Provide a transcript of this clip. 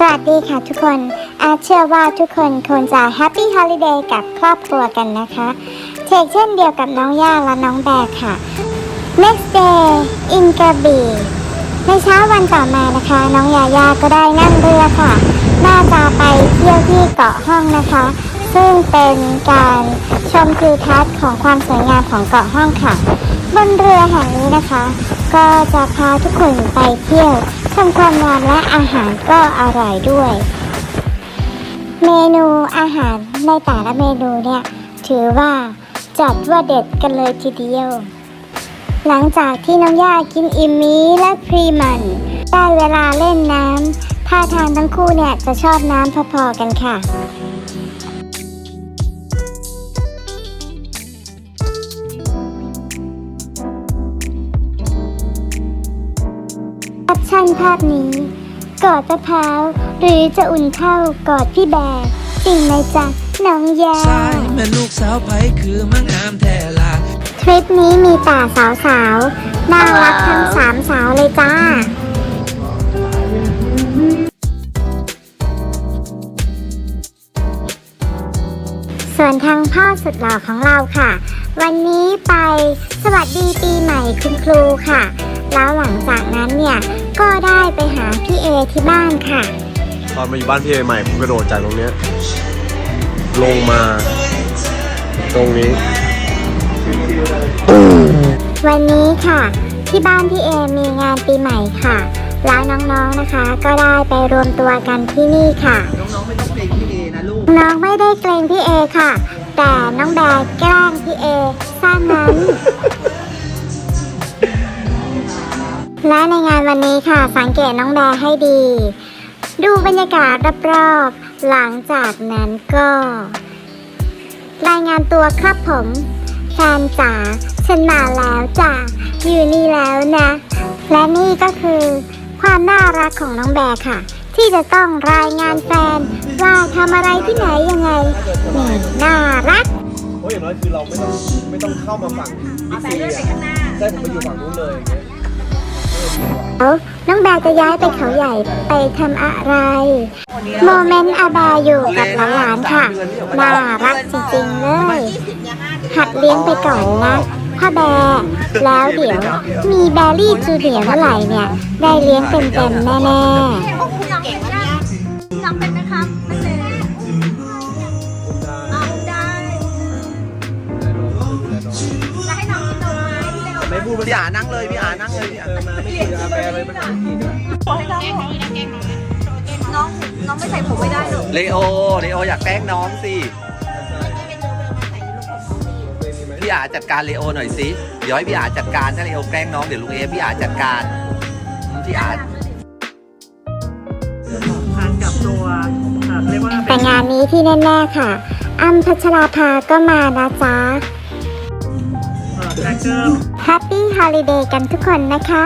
สวัสดีค่ะทุกคน อาเชื่อว่าทุกคนคงจะแฮปปี้ฮอลิเดย์กับครอบครัวกันนะคะเชกเช่นเดียวกับน้องย่าและน้องแบกค่ะ next day in กระบี่ในเช้าวันต่อมานะคะ น้องยาย่าก็ได้นั่งเรือค่ะ น่าจะไปเที่ยวที่เกาะห้องนะคะ ซึ่งเป็นการชมทิวทัศน์ของความสวยงามของเกาะห้องค่ะ บนเรือแห่งนี้นะคะ ก็จะพาทุกคนไปเที่ยว ทำความงามและอาหารก็อร่อยด้วย เมนูอาหารในแต่ละเมนูเนี่ยถือว่าจัดว่าเด็ดกันเลยทีเดียว หลังจากที่น้องย่ากินอิ่มมีและพรีมันได้เวลาเล่นน้ำท่าทางทั้งคู่เนี่ยจะชอบน้ำพอๆกันค่ะ แคปชั่นภาพนี้ กอดมะพร้าวหรือจะอุ่นเท่ากอดพี่แบร์จริงไหมจ๊ะน้องยาสายแม่ลูกสาวไผคือมังงามแท้ลาทริปนี้มีแต่สาวๆ น่ารักทั้งสามสาวเลยจ้าส่วนทางพ่อสุดหล่อของเราค่ะ วันนี้ไปสวัสดีปีใหม่คุณครูค่ะ แล้วหลังจากนั้นเนี่ย ก็ได้ไปหาพี่เอที่บ้านค่ะ ตอนมาอยู่บ้านพี่เอใหม่ผมกระโดดจากตรงเนี้ยลงมา ตรงนี้ วันนี้ค่ะ ที่บ้านพี่เอมีงานปีใหม่ค่ะ แล้วน้องๆนะคะ ก็ได้ไปรวมตัวกันที่นี่ค่ะ น้องๆไม่ต้องเกรงพี่เอนะลูก น้องไม่ได้เกรงพี่เอค่ะ แต่น้องแบร์แกล้งพี่เอสร้างนั้น และในงานวันนี้ค่ะสังเกตน้องแบร์ให้ดี ดูบรรยากาศรอบๆหลังจากนั้นก็ รายงานตัวครับผมแฟนจ๋าฉันมาแล้วจ้ะอยู่นี่แล้วนะ และนี่ก็คือความน่ารักของน้องแบร์ค่ะ ที่จะต้องรายงานแฟนว่าทำอะไรที่ไหนยังไงนี่น่ารักเพราะอย่างน้อยคือเราไม่ต้องไม่ต้องเข้ามาฝั่งบิ๊กซีอะได้ผมไปอยู่ฝั่งนู้นเลยอย่างเงี้ย แล้วน้องแบร์จะย้ายไปเขาใหญ่ไปทำอะไร โมเมนต์อาแบร์อยู่กับหลานๆค่ะ น่ารักจริงๆเลย หัดเลี้ยงไปก่อนนะพ่อแบร์แล้วเดี๋ยว มีแบรี่จูเนียร์เมื่อไหร่เนี่ย ได้เลี้ยงเต็มๆแน่ๆ พูดพี่อานั่งเลยพี่อานั่งเลยพี่อาเออมาไม่คุยอาแปลอะไรภาษาอังกฤษอะขอให้น้องน้องน้องไม่ใส่ผมไม่ได้หรอกเลโอเลโออยากแกล้งน้องสิพี่อาจัดการเลโอหน่อยสิเดี๋ยวให้พี่อาจัดการถ้าเลโอแกล้งน้องเดี๋ยวลุงเอพี่อาจัดการอืมพี่อาทานกับตัวอ่าเรียกว่าแต่งานนี้ที่แน่ๆค่ะอัมพัชราภาก็มานะจ๊ะแครกเกอร์ แฮปปี้ฮอลิเดย์กันทุกคนนะคะ